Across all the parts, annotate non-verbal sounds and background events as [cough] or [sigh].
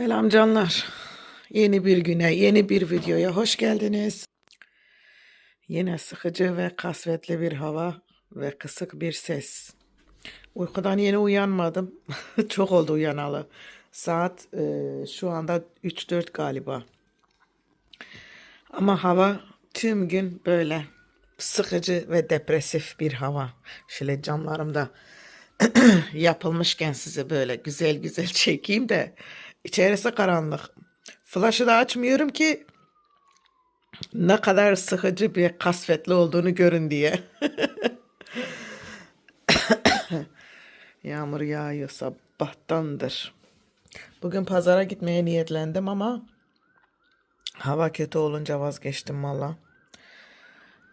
Selam canlar. Yeni bir güne, yeni bir videoya hoş geldiniz. Yine sıkıcı ve kasvetli bir hava ve kısık bir ses. Uykudan yeni uyanmadım. [laughs] Çok oldu uyanalı. Saat e, şu anda 3-4 galiba. Ama hava tüm gün böyle sıkıcı ve depresif bir hava. Şöyle camlarımda [clears throat] yapılmışken size böyle güzel güzel çekeyim de içerisi karanlık. Flaşı da açmıyorum ki ne kadar sıkıcı bir kasvetli olduğunu görün diye. [laughs] Yağmur yağıyor sabahtandır. Bugün pazara gitmeye niyetlendim ama hava kötü olunca vazgeçtim valla.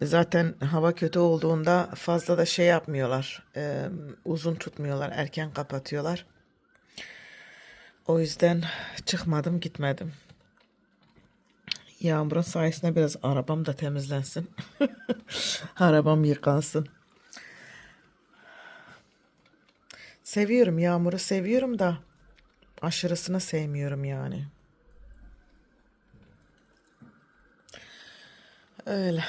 Zaten hava kötü olduğunda fazla da şey yapmıyorlar. e, uzun tutmuyorlar. Erken kapatıyorlar. O yüzden çıkmadım gitmedim. Yağmurun sayesinde biraz arabam da temizlensin. [laughs] arabam yıkansın. Seviyorum yağmuru seviyorum da aşırısını sevmiyorum yani. Öyle.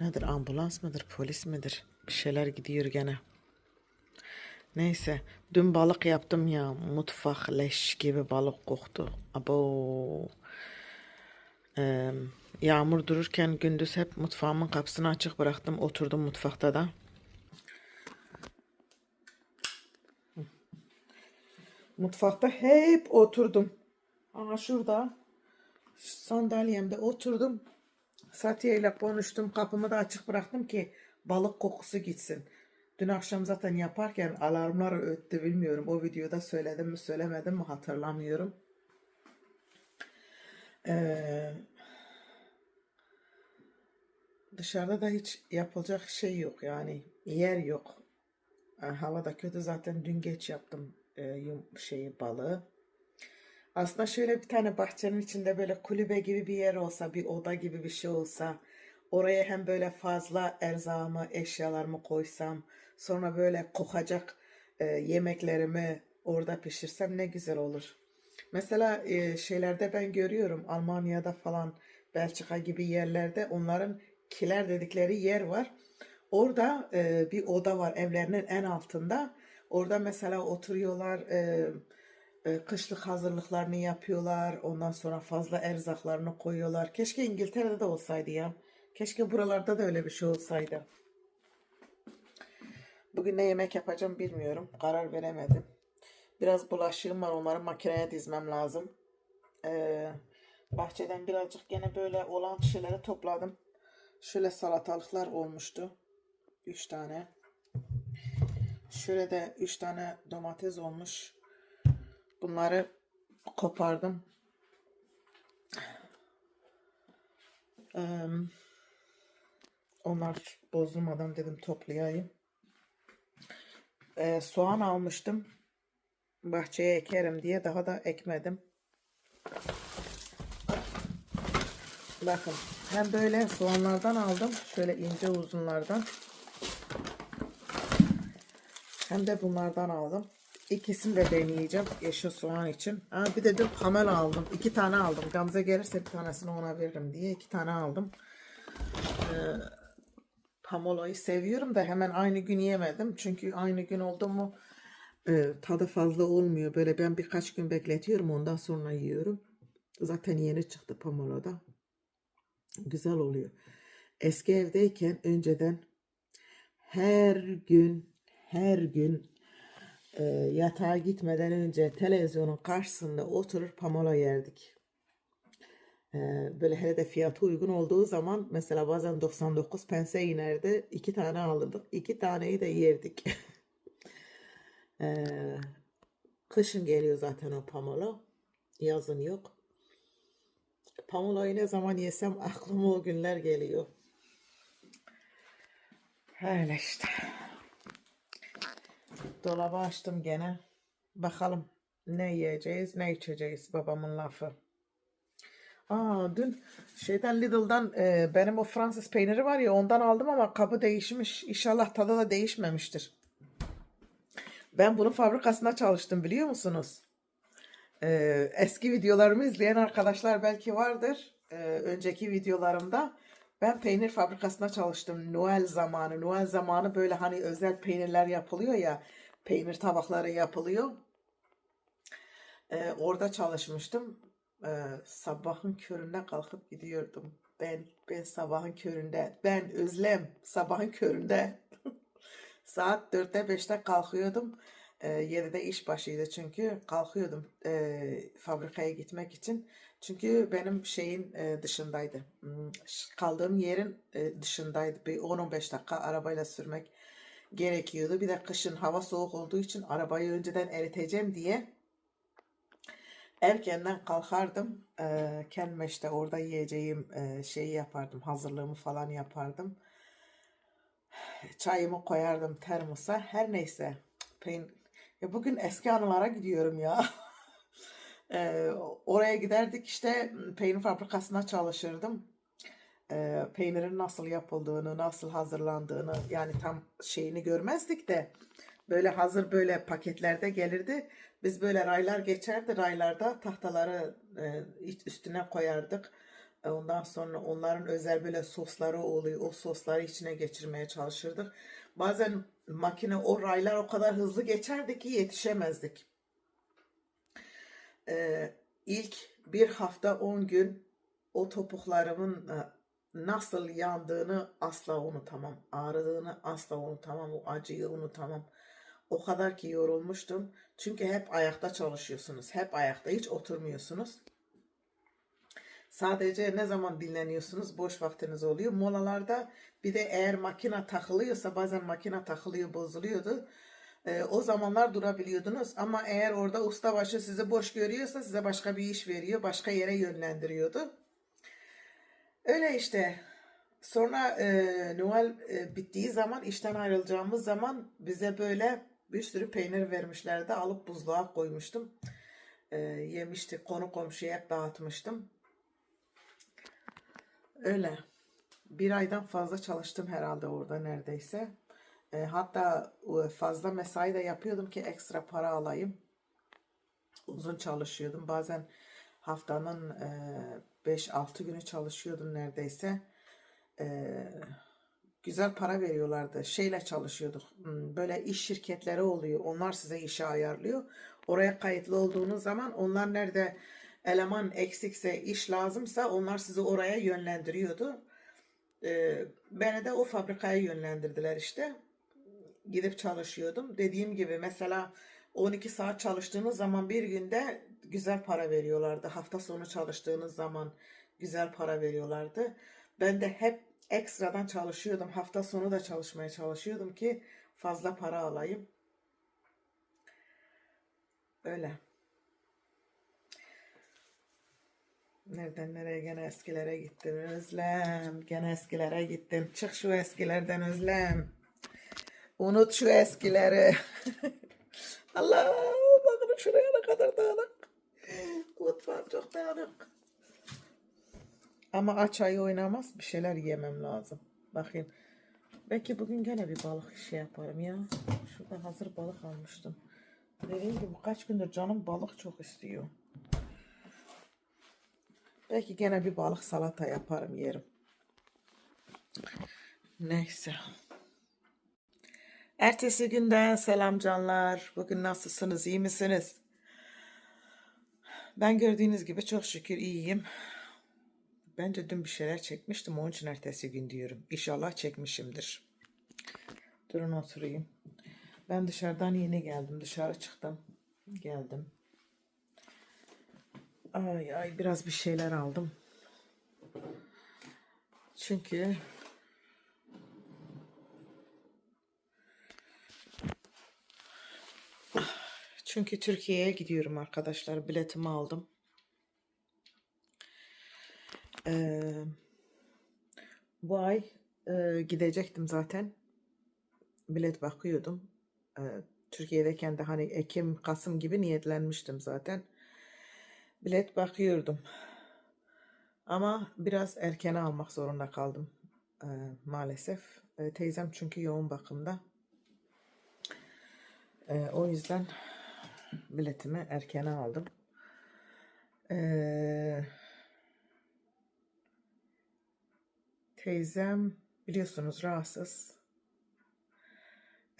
Nedir ambulans mıdır polis midir? Bir şeyler gidiyor gene. Neyse dün balık yaptım ya mutfak leş gibi balık koktu. Abo. Ee, yağmur dururken gündüz hep mutfağımın kapısını açık bıraktım. Oturdum mutfakta da. Mutfakta hep oturdum. Aha şurada şu sandalyemde oturdum. Satiye ile konuştum. Kapımı da açık bıraktım ki balık kokusu gitsin. Dün akşam zaten yaparken alarmlar öttü bilmiyorum. O videoda söyledim mi söylemedim mi hatırlamıyorum. Ee, dışarıda da hiç yapılacak şey yok yani. Yer yok. Ee, hava da kötü zaten dün geç yaptım e, şeyi balığı. Aslında şöyle bir tane bahçenin içinde böyle kulübe gibi bir yer olsa, bir oda gibi bir şey olsa, oraya hem böyle fazla erzağımı, eşyalarımı koysam, sonra böyle kokacak e, yemeklerimi orada pişirsem ne güzel olur. Mesela e, şeylerde ben görüyorum Almanya'da falan, Belçika gibi yerlerde onların kiler dedikleri yer var. Orada e, bir oda var evlerinin en altında. Orada mesela oturuyorlar, e, e, kışlık hazırlıklarını yapıyorlar. Ondan sonra fazla erzaklarını koyuyorlar. Keşke İngiltere'de de olsaydı ya. Keşke buralarda da öyle bir şey olsaydı. Bugün ne yemek yapacağım bilmiyorum. Karar veremedim. Biraz bulaşığım var. Onları makineye dizmem lazım. Ee, bahçeden birazcık gene böyle olan şeyleri topladım. Şöyle salatalıklar olmuştu. 3 tane. Şöyle de 3 tane domates olmuş. Bunları kopardım. Eee, onlar bozulmadan dedim toplayayım. Eee, soğan almıştım. Bahçeye ekerim diye daha da ekmedim. Bakın hem böyle soğanlardan aldım. Şöyle ince uzunlardan. Hem de bunlardan aldım. İkisini de deneyeceğim yeşil soğan için. Ha, bir de dün kamel aldım. İki tane aldım. Gamze gelirse bir tanesini ona veririm diye iki tane aldım. Ee, pamolayı seviyorum da hemen aynı gün yemedim. Çünkü aynı gün oldu mu e, tadı fazla olmuyor. Böyle ben birkaç gün bekletiyorum ondan sonra yiyorum. Zaten yeni çıktı pamolada. Güzel oluyor. Eski evdeyken önceden her gün her gün e, yatağa gitmeden önce televizyonun karşısında oturur pamola yerdik. Böyle hele de fiyatı uygun olduğu zaman mesela bazen 99 pense inerdi. iki tane alırdık. iki taneyi de yerdik. [laughs] kışın geliyor zaten o pamola. Yazın yok. Pamolayı ne zaman yesem aklıma o günler geliyor. Öyle işte. Dolabı açtım gene. Bakalım ne yiyeceğiz, ne içeceğiz babamın lafı. Aa dün şeyden Lidl'dan e, benim o Fransız peyniri var ya ondan aldım ama kabı değişmiş. İnşallah tadı da değişmemiştir. Ben bunun fabrikasında çalıştım biliyor musunuz? Ee, eski videolarımı izleyen arkadaşlar belki vardır. Ee, önceki videolarımda ben peynir fabrikasında çalıştım. Noel zamanı. Noel zamanı böyle hani özel peynirler yapılıyor ya. Peynir tabakları yapılıyor. Ee, orada çalışmıştım. Ee, sabahın köründe kalkıp gidiyordum. Ben ben sabahın köründe. Ben Özlem sabahın köründe. [laughs] Saat 4'te 5'te kalkıyordum. Ee, 7'de iş başıydı çünkü kalkıyordum e, fabrikaya gitmek için. Çünkü benim şeyin e, dışındaydı. Hmm, Kaldığım yerin e, dışındaydı. Bir 10-15 dakika arabayla sürmek gerekiyordu. Bir de kışın hava soğuk olduğu için arabayı önceden eriteceğim diye erkenden kalkardım. E, kendime işte orada yiyeceğim e, şeyi yapardım. Hazırlığımı falan yapardım. Çayımı koyardım termosa. Her neyse. Peyn ya bugün eski anılara gidiyorum ya. [laughs] Ee, oraya giderdik işte peynir fabrikasında çalışırdım. Ee, peynirin nasıl yapıldığını, nasıl hazırlandığını yani tam şeyini görmezdik de böyle hazır böyle paketlerde gelirdi. Biz böyle raylar geçerdi. Raylarda tahtaları e, üstüne koyardık. E, Ondan sonra onların özel böyle sosları oluyor. O sosları içine geçirmeye çalışırdık. Bazen makine o raylar o kadar hızlı geçerdi ki yetişemezdik. Ee, ilk bir hafta 10 gün o topuklarımın e, nasıl yandığını asla unutamam. Ağrıdığını asla unutamam. O acıyı unutamam. O kadar ki yorulmuştum. Çünkü hep ayakta çalışıyorsunuz. Hep ayakta hiç oturmuyorsunuz. Sadece ne zaman dinleniyorsunuz boş vaktiniz oluyor. Molalarda bir de eğer makine takılıyorsa bazen makine takılıyor bozuluyordu. Ee, o zamanlar durabiliyordunuz ama eğer orada ustabaşı sizi boş görüyorsa size başka bir iş veriyor. Başka yere yönlendiriyordu. Öyle işte. Sonra e, Noel e, bittiği zaman işten ayrılacağımız zaman bize böyle bir sürü peynir vermişlerdi. Alıp buzluğa koymuştum. E, yemiştik. Konu komşuya hep dağıtmıştım. Öyle. Bir aydan fazla çalıştım herhalde orada neredeyse. E, hatta fazla mesai de yapıyordum ki ekstra para alayım. Uzun çalışıyordum. Bazen haftanın e, 5-6 günü çalışıyordum neredeyse. E, güzel para veriyorlardı. Şeyle çalışıyorduk. Hmm, Böyle iş şirketleri oluyor. Onlar size işe ayarlıyor. Oraya kayıtlı olduğunuz zaman onlar nerede eleman eksikse, iş lazımsa onlar sizi oraya yönlendiriyordu. Ee, beni de o fabrikaya yönlendirdiler işte. Gidip çalışıyordum. Dediğim gibi mesela 12 saat çalıştığınız zaman bir günde güzel para veriyorlardı. Hafta sonu çalıştığınız zaman güzel para veriyorlardı. Ben de hep ekstradan çalışıyordum. Hafta sonu da çalışmaya çalışıyordum ki fazla para alayım. Öyle. Nereden nereye gene eskilere gittin Özlem. Gene eskilere gittin. Çık şu eskilerden Özlem. Unut şu eskileri. [laughs] Allah bakın şuraya ne kadar dağınık. Mutfağım çok dağınık. Ama aç ayı oynamaz bir şeyler yemem lazım. Bakayım. Belki bugün gene bir balık şey yaparım ya. Şurada hazır balık almıştım. Dediğim gibi kaç gündür canım balık çok istiyor. Belki gene bir balık salata yaparım yerim. Neyse. Ertesi günden selam canlar. Bugün nasılsınız? iyi misiniz? Ben gördüğünüz gibi çok şükür iyiyim. Bence dün bir şeyler çekmiştim. Onun için ertesi gün diyorum. İnşallah çekmişimdir. Durun oturayım. Ben dışarıdan yeni geldim. Dışarı çıktım. Geldim. Ay ay biraz bir şeyler aldım. Çünkü çünkü Türkiye'ye gidiyorum arkadaşlar. Biletimi aldım. Bu ay e, gidecektim zaten. Bilet bakıyordum. Ee, Türkiye'deyken de hani Ekim, Kasım gibi niyetlenmiştim zaten. Bilet bakıyordum. Ama biraz erkene almak zorunda kaldım e, maalesef. E, teyzem çünkü yoğun bakımda. E, o yüzden biletimi erkene aldım. Ee, teyzem biliyorsunuz rahatsız.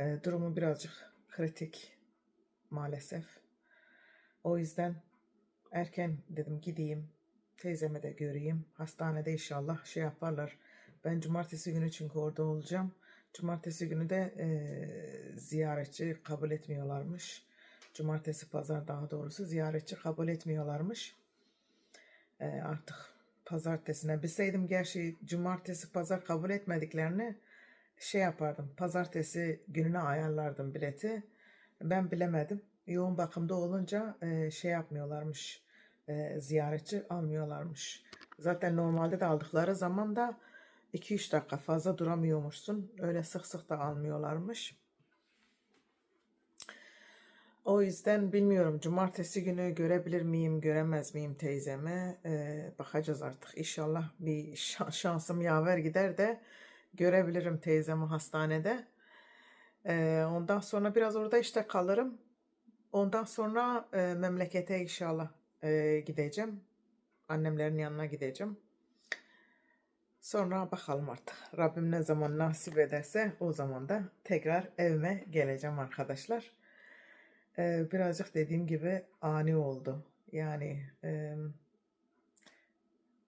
Ee, durumu birazcık kritik maalesef. O yüzden erken dedim gideyim. Teyzeme de göreyim. Hastanede inşallah şey yaparlar. Ben cumartesi günü çünkü orada olacağım. Cumartesi günü de eee, ziyaretçi kabul etmiyorlarmış. Cumartesi pazar daha doğrusu ziyaretçi kabul etmiyorlarmış. Eee, artık pazartesine bilseydim gerçi cumartesi pazar kabul etmediklerini şey yapardım. Pazartesi gününe ayarlardım bileti. Ben bilemedim. Yoğun bakımda olunca eee, şey yapmıyorlarmış. eee, ziyaretçi almıyorlarmış. Zaten normalde de aldıkları zaman da 2-3 dakika fazla duramıyormuşsun. Öyle sık sık da almıyorlarmış. O yüzden bilmiyorum. Cumartesi günü görebilir miyim, göremez miyim teyzemi? Ee, bakacağız artık. İnşallah bir şa- şansım yaver gider de görebilirim teyzemi hastanede. Ee, ondan sonra biraz orada işte kalırım. Ondan sonra e, memlekete inşallah e, gideceğim. Annemlerin yanına gideceğim. Sonra bakalım artık. Rabbim ne zaman nasip ederse o zaman da tekrar evime geleceğim arkadaşlar. Birazcık dediğim gibi ani oldu. Yani e,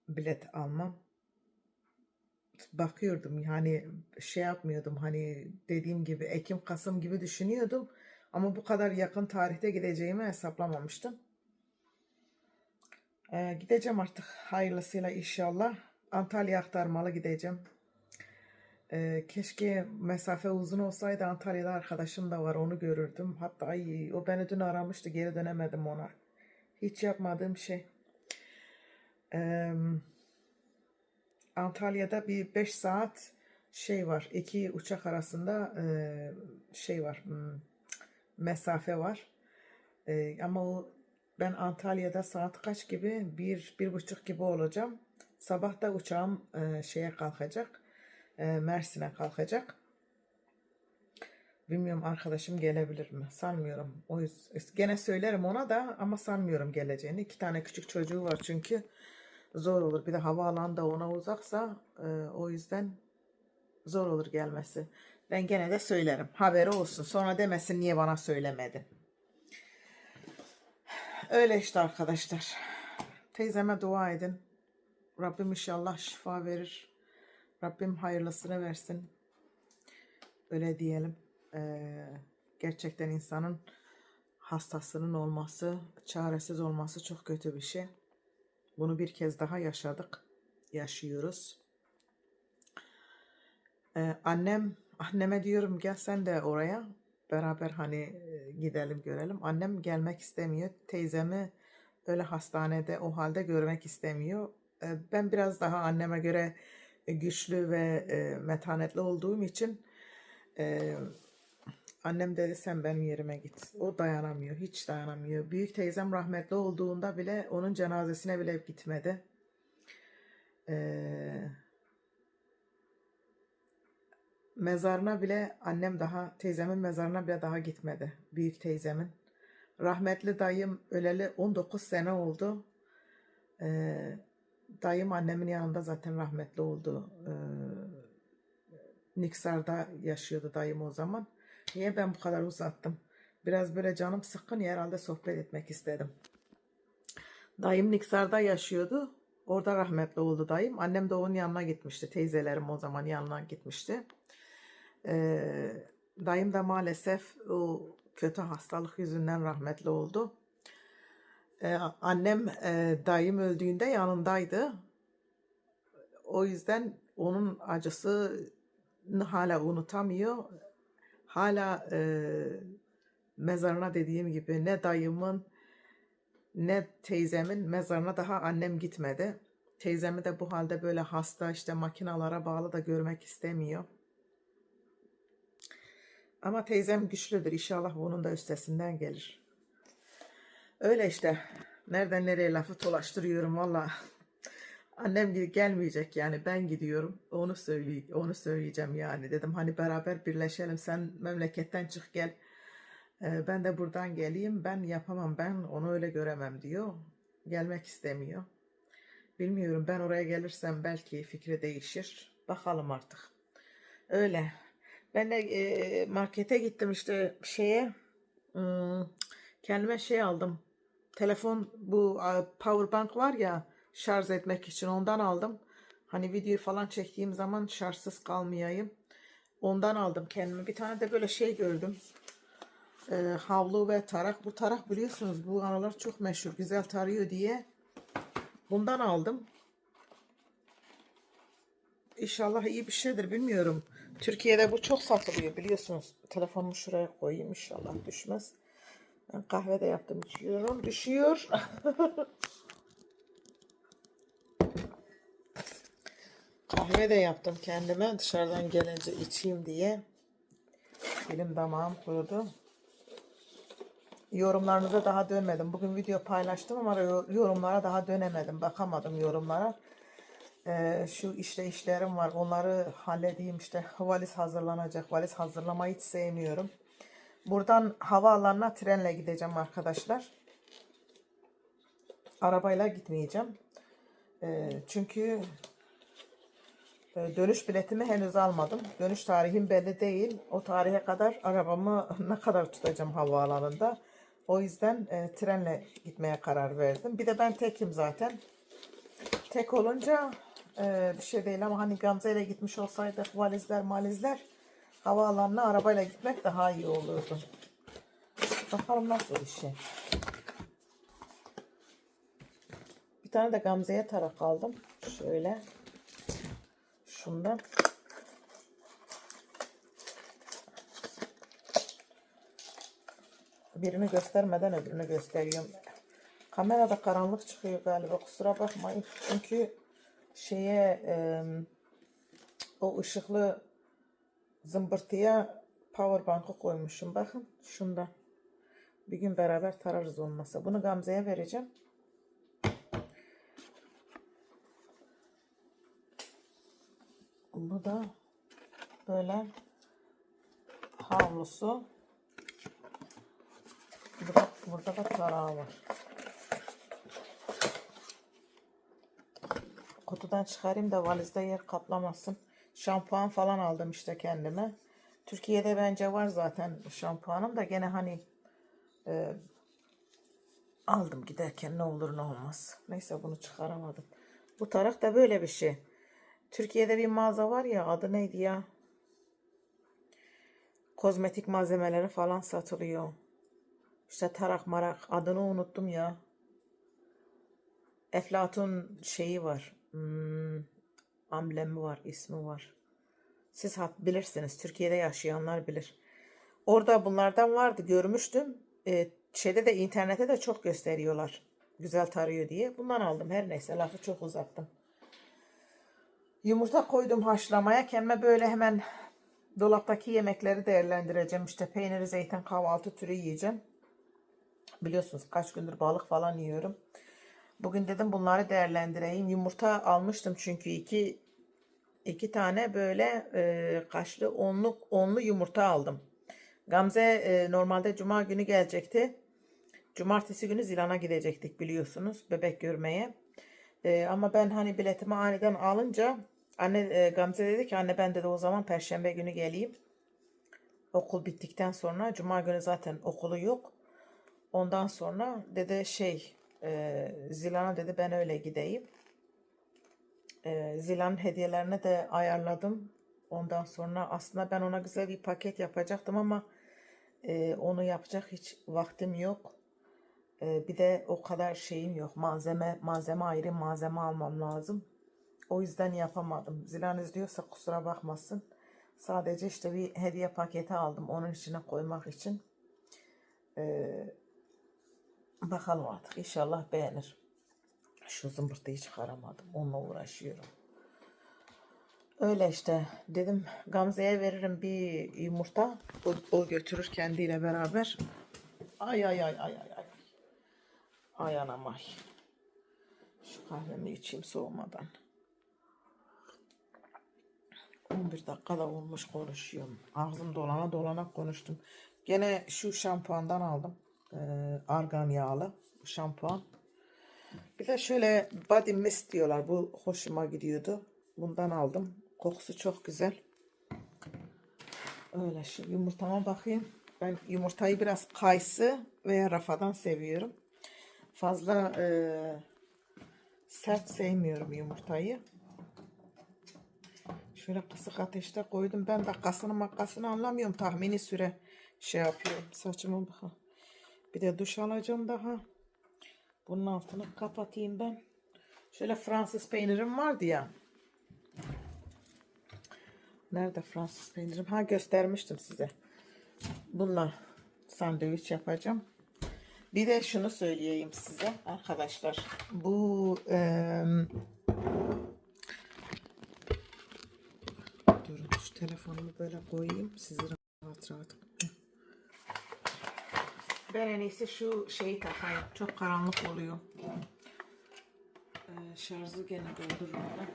bilet almam. Bakıyordum yani şey yapmıyordum hani dediğim gibi Ekim Kasım gibi düşünüyordum. Ama bu kadar yakın tarihte gideceğimi hesaplamamıştım. Ee, gideceğim artık hayırlısıyla inşallah. Antalya aktarmalı gideceğim. Ee, keşke mesafe uzun olsaydı Antalya'da arkadaşım da var onu görürdüm. Hatta ay, o beni dün aramıştı geri dönemedim ona. Hiç yapmadığım şey. Ee, Antalya'da bir 5 saat şey var. iki uçak arasında e, şey var. hmm, mesafe var. E, ama o ben Antalya'da saat kaç gibi? Bir, bir buçuk gibi olacağım. Sabah da uçağım e, şeye kalkacak. E, Mersin'e kalkacak. Bilmiyorum arkadaşım gelebilir mi? Sanmıyorum. O yüzden gene söylerim ona da ama sanmıyorum geleceğini. İki tane küçük çocuğu var çünkü zor olur. Bir de havaalanı da ona uzaksa e, o yüzden zor olur gelmesi. Ben gene de söylerim. Haberi olsun. Sonra demesin niye bana söylemedin. Öyle işte arkadaşlar. Teyzeme dua edin. Rabbim inşallah şifa verir. Rabbim hayırlısını versin. Öyle diyelim. Ee, gerçekten insanın hastasının olması, çaresiz olması çok kötü bir şey. Bunu bir kez daha yaşadık. Yaşıyoruz. Ee, annem, anneme diyorum gel sen de oraya. Beraber hani e, gidelim görelim. Annem gelmek istemiyor. Teyzemi öyle hastanede o halde görmek istemiyor. Ee, ben biraz daha anneme göre güçlü ve e, metanetli olduğum için e, annem dedi sen benim yerime git. O dayanamıyor. Hiç dayanamıyor. Büyük teyzem rahmetli olduğunda bile onun cenazesine bile gitmedi. Ee, mezarına bile annem daha teyzemin mezarına bile daha gitmedi. Büyük teyzemin. Rahmetli dayım öleli 19 sene oldu. Ee, dayım annemin yanında zaten rahmetli oldu. Ee, Niksar'da yaşıyordu dayım o zaman. Niye ben bu kadar uzattım? Biraz böyle canım sıkkın herhalde sohbet etmek istedim. Dayım Niksar'da yaşıyordu. Orada rahmetli oldu dayım. Annem de onun yanına gitmişti. Teyzelerim o zaman yanına gitmişti. Ee, dayım da maalesef o kötü hastalık yüzünden rahmetli oldu. Ee, annem e, dayım öldüğünde yanındaydı. O yüzden onun acısını hala unutamıyor. Hala e, mezarına dediğim gibi ne dayımın ne teyzemin mezarına daha annem gitmedi. Teyzemi de bu halde böyle hasta işte makinalara bağlı da görmek istemiyor. Ama teyzem güçlüdür. İnşallah onun da üstesinden gelir. Öyle işte. Nereden nereye lafı dolaştırıyorum valla. Annem gibi gelmeyecek yani ben gidiyorum. Onu söyley onu söyleyeceğim yani. Dedim hani beraber birleşelim. Sen memleketten çık gel. Ee, ben de buradan geleyim. Ben yapamam. Ben onu öyle göremem diyor. Gelmek istemiyor. Bilmiyorum ben oraya gelirsem belki fikri değişir. Bakalım artık. Öyle. Ben de e, markete gittim işte şeye ım, kendime şey aldım. Telefon bu a, power bank var ya şarj etmek için ondan aldım. Hani video falan çektiğim zaman şarjsız kalmayayım. Ondan aldım kendime. Bir tane de böyle şey gördüm. Ee, havlu ve tarak. Bu tarak biliyorsunuz bu aralar çok meşhur. Güzel tarıyor diye. Bundan aldım. İnşallah iyi bir şeydir bilmiyorum. Türkiye'de bu çok satılıyor biliyorsunuz. Telefonumu şuraya koyayım inşallah düşmez. Kahve de yaptım içiyorum. Düşüyor. kahve de yaptım kendime dışarıdan gelince içeyim diye. Dilim damağım kurudu. Yorumlarınıza daha dönmedim. Bugün video paylaştım ama yorumlara daha dönemedim. Bakamadım yorumlara. Ee, şu işte işlerim var. Onları halledeyim işte. Valiz hazırlanacak. Valiz hazırlamayı hiç sevmiyorum. Buradan havaalanına trenle gideceğim arkadaşlar. Arabayla gitmeyeceğim. Ee, çünkü e, dönüş biletimi henüz almadım. Dönüş tarihim belli değil. O tarihe kadar arabamı [laughs] ne kadar tutacağım havaalanında. O yüzden e, trenle gitmeye karar verdim. Bir de ben tekim zaten. Tek olunca e, bir şey değil ama hani Gamze ile gitmiş olsaydık valizler malizler havaalanına arabayla gitmek daha iyi olurdu. Bakalım nasıl bir şey. Bir tane de Gamze'ye tarak aldım. Şöyle. Şundan. Birini göstermeden öbürünü gösteriyorum. Kamerada karanlık çıkıyor galiba. Kusura bakmayın. Çünkü şeye e, o ışıklı zımbırtıya power bank'ı koymuşum. Bakın şundan. Bir gün beraber tararız olmasa. Bunu Gamze'ye vereceğim. Bu da böyle havlusu. Burada, burada da tarağı var. Kutudan çıkarayım da valizde yer kaplamasın. Şampuan falan aldım işte kendime. Türkiye'de bence var zaten şampuanım da gene hani e, aldım giderken ne olur ne olmaz. Neyse bunu çıkaramadım. Bu tarak da böyle bir şey. Türkiye'de bir mağaza var ya adı neydi ya? Kozmetik malzemeleri falan satılıyor. İşte tarak marak adını unuttum ya. Eflatun şeyi var. Hmm, amblemi var, ismi var. Siz bilirsiniz. Türkiye'de yaşayanlar bilir. Orada bunlardan vardı görmüştüm. Ee, şeyde de internette de çok gösteriyorlar. Güzel tarıyor diye. Bundan aldım. Her neyse lafı çok uzattım. Yumurta koydum haşlamaya. Kendime böyle hemen dolaptaki yemekleri değerlendireceğim. İşte peyniri, zeytin, kahvaltı türü yiyeceğim. Biliyorsunuz kaç gündür balık falan yiyorum. Bugün dedim bunları değerlendireyim. Yumurta almıştım çünkü iki iki tane böyle e, kaşlı onluk onlu yumurta aldım. Gamze e, normalde cuma günü gelecekti. Cumartesi günü Zilan'a gidecektik biliyorsunuz bebek görmeye. E, ama ben hani biletimi aniden alınca anne e, Gamze dedi ki anne ben de o zaman perşembe günü geleyim. Okul bittikten sonra cuma günü zaten okulu yok. Ondan sonra dede şey e, Zilan'a dedi ben öyle gideyim. E, Zilan hediyelerine de ayarladım. Ondan sonra aslında ben ona güzel bir paket yapacaktım ama e, onu yapacak hiç vaktim yok. E, bir de o kadar şeyim yok. Malzeme malzeme ayrı malzeme almam lazım. O yüzden yapamadım. Zilan izliyorsa kusura bakmasın. Sadece işte bir hediye paketi aldım onun içine koymak için. Eee Bakalım artık inşallah beğenir. Şu zımbırtıyı çıkaramadım. Onunla uğraşıyorum. Öyle işte dedim Gamze'ye veririm bir yumurta. O, o götürür kendiyle beraber. Ay ay ay ay ay ay. Ay anam ay. Şu kahvemi içeyim soğumadan. 11 dakikada olmuş konuşuyorum. Ağzım dolana dolana konuştum. Gene şu şampuandan aldım e, argan yağlı şampuan. Bir de şöyle body mist diyorlar. Bu hoşuma gidiyordu. Bundan aldım. Kokusu çok güzel. Öyle şu yumurtama bakayım. Ben yumurtayı biraz kayısı veya rafadan seviyorum. Fazla e, sert sevmiyorum yumurtayı. Şöyle kısık ateşte koydum. Ben dakikasını makasını anlamıyorum. Tahmini süre şey yapıyorum. Saçımı bakın. Bir de duş alacağım daha. Bunun altını kapatayım ben. Şöyle Fransız peynirim vardı ya. Nerede Fransız peynirim? Ha göstermiştim size. Bununla sandviç yapacağım. Bir de şunu söyleyeyim size arkadaşlar. Bu eee Durun şu telefonumu böyle koyayım. Sizi rahat rahat. Ben en iyisi şu şeyi takayım. Çok karanlık oluyor. Ee, şarjı gene doldururum ben.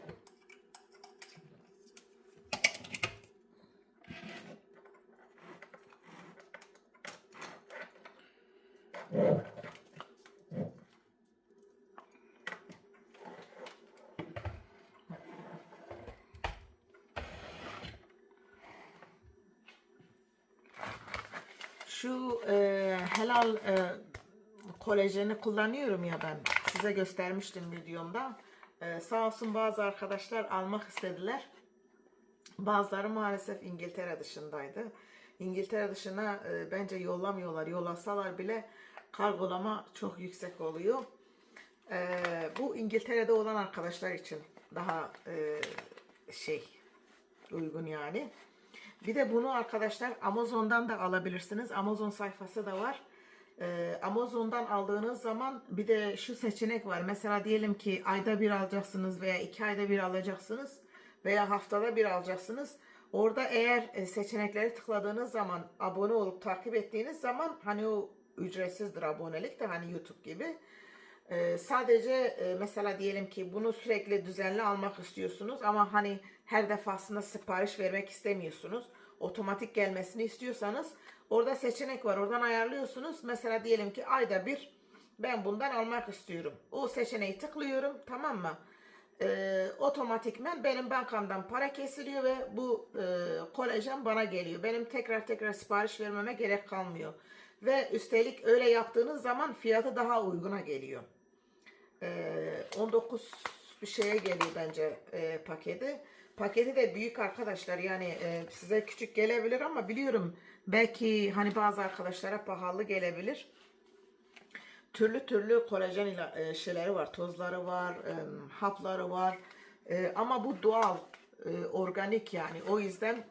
Şu e, helal e, kolajeni kullanıyorum ya ben. Size göstermiştim videomda. E, sağ olsun bazı arkadaşlar almak istediler. Bazıları maalesef İngiltere dışındaydı. İngiltere dışına e, bence yollamıyorlar. Yollasalar bile kargolama çok yüksek oluyor. E, bu İngiltere'de olan arkadaşlar için daha e, şey uygun yani. Bir de bunu arkadaşlar Amazon'dan da alabilirsiniz. Amazon sayfası da var. Ee, Amazon'dan aldığınız zaman bir de şu seçenek var. Mesela diyelim ki ayda bir alacaksınız veya iki ayda bir alacaksınız veya haftada bir alacaksınız. Orada eğer e, seçenekleri tıkladığınız zaman abone olup takip ettiğiniz zaman hani o ücretsizdir abonelik de hani YouTube gibi. Ee, sadece e, mesela diyelim ki bunu sürekli düzenli almak istiyorsunuz ama hani her defasında sipariş vermek istemiyorsunuz. Otomatik gelmesini istiyorsanız orada seçenek var. Oradan ayarlıyorsunuz. Mesela diyelim ki ayda bir ben bundan almak istiyorum. O seçeneği tıklıyorum tamam mı? Ee, otomatikmen benim bankamdan para kesiliyor ve bu e, kolajen bana geliyor. Benim tekrar tekrar sipariş vermeme gerek kalmıyor. Ve üstelik öyle yaptığınız zaman fiyatı daha uyguna geliyor. Ee, 19 bir şeye geliyor bence e, paketi. Paketi de büyük arkadaşlar yani e, size küçük gelebilir ama biliyorum belki hani bazı arkadaşlara pahalı gelebilir. Türlü türlü kolajen e, şeyleri var, tozları var, e, hapları var. E, ama bu doğal, e, organik yani. O yüzden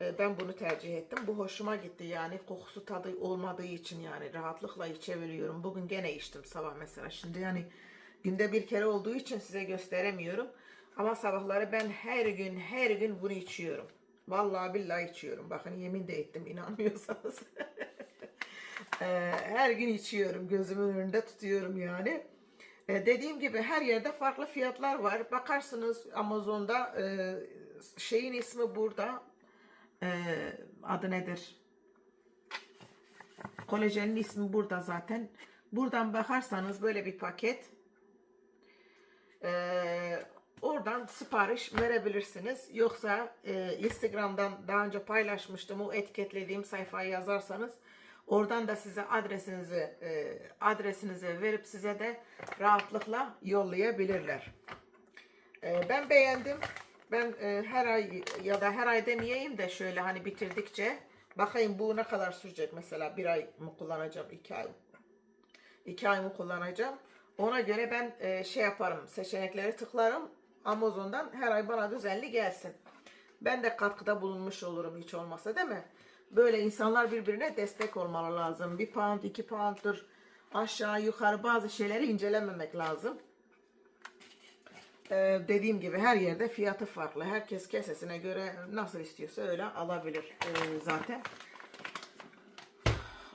e, ben bunu tercih ettim. Bu hoşuma gitti yani kokusu tadı olmadığı için yani rahatlıkla içebiliyorum. Bugün gene içtim sabah mesela. Şimdi yani günde bir kere olduğu için size gösteremiyorum. Ama sabahları ben her gün her gün bunu içiyorum. Vallahi billahi içiyorum. Bakın yemin de ettim inanmıyorsanız. [laughs] Ee, her gün içiyorum. Gözümün önünde tutuyorum yani. Ee, dediğim gibi her yerde farklı fiyatlar var. Bakarsınız Amazon'da e, şeyin ismi burada. Ee, adı nedir? Kolajenin ismi burada zaten. Buradan bakarsanız böyle bir paket. Ee, oradan sipariş verebilirsiniz. Yoksa e, Instagram'dan daha önce paylaşmıştım. O etiketlediğim sayfayı yazarsanız oradan da size adresinizi e, adresinizi verip size de rahatlıkla yollayabilirler. Ee, ben beğendim. Ben e, her ay ya da her ay demeyeyim de şöyle hani bitirdikçe bakayım bu ne kadar sürecek mesela bir ay mı kullanacağım iki ay iki ay mı kullanacağım ona göre ben e, şey yaparım seçenekleri tıklarım Amazon'dan her ay bana düzenli gelsin ben de katkıda bulunmuş olurum hiç olmasa değil mi böyle insanlar birbirine destek olmalı lazım bir pound iki pound'dır aşağı yukarı bazı şeyleri incelememek lazım ee, dediğim gibi her yerde fiyatı farklı. Herkes kesesine göre nasıl istiyorsa öyle alabilir ee, zaten.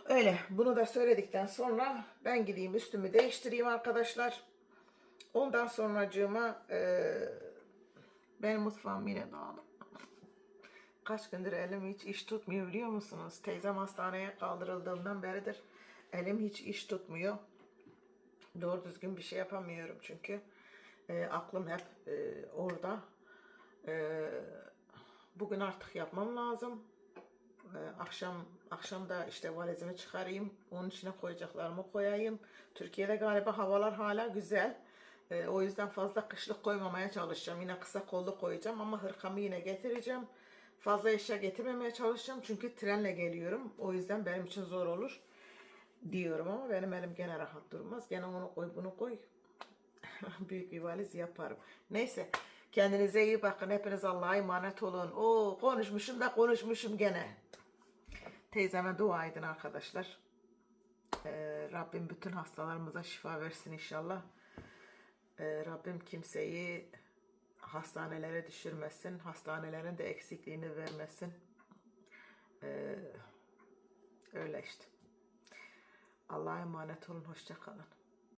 Öyle. Bunu da söyledikten sonra ben gideyim üstümü değiştireyim arkadaşlar. Ondan sonracığıma e, benim mutfağım yine dağınık. Kaç gündür elim hiç iş tutmuyor biliyor musunuz? Teyzem hastaneye kaldırıldığından beridir elim hiç iş tutmuyor. Doğru düzgün bir şey yapamıyorum çünkü e, aklım hep e, orada. E, bugün artık yapmam lazım. E, akşam akşam da işte valizimi çıkarayım. Onun içine koyacaklarımı koyayım. Türkiye'de galiba havalar hala güzel. E, o yüzden fazla kışlık koymamaya çalışacağım. Yine kısa kollu koyacağım ama hırkamı yine getireceğim. Fazla eşya getirmemeye çalışacağım çünkü trenle geliyorum. O yüzden benim için zor olur diyorum ama benim elim gene rahat durmaz. Gene onu koy bunu koy. [laughs] Büyük bir valiz yaparım. Neyse kendinize iyi bakın. Hepiniz Allah'a emanet olun. Oo konuşmuşum da konuşmuşum gene. Teyzeme dua edin arkadaşlar. Ee, Rabbim bütün hastalarımıza şifa versin inşallah. Ee, Rabbim kimseyi hastanelere düşürmesin. Hastanelerin de eksikliğini vermesin. Ee, öyle işte. Allah'a emanet olun. Hoşça kalın.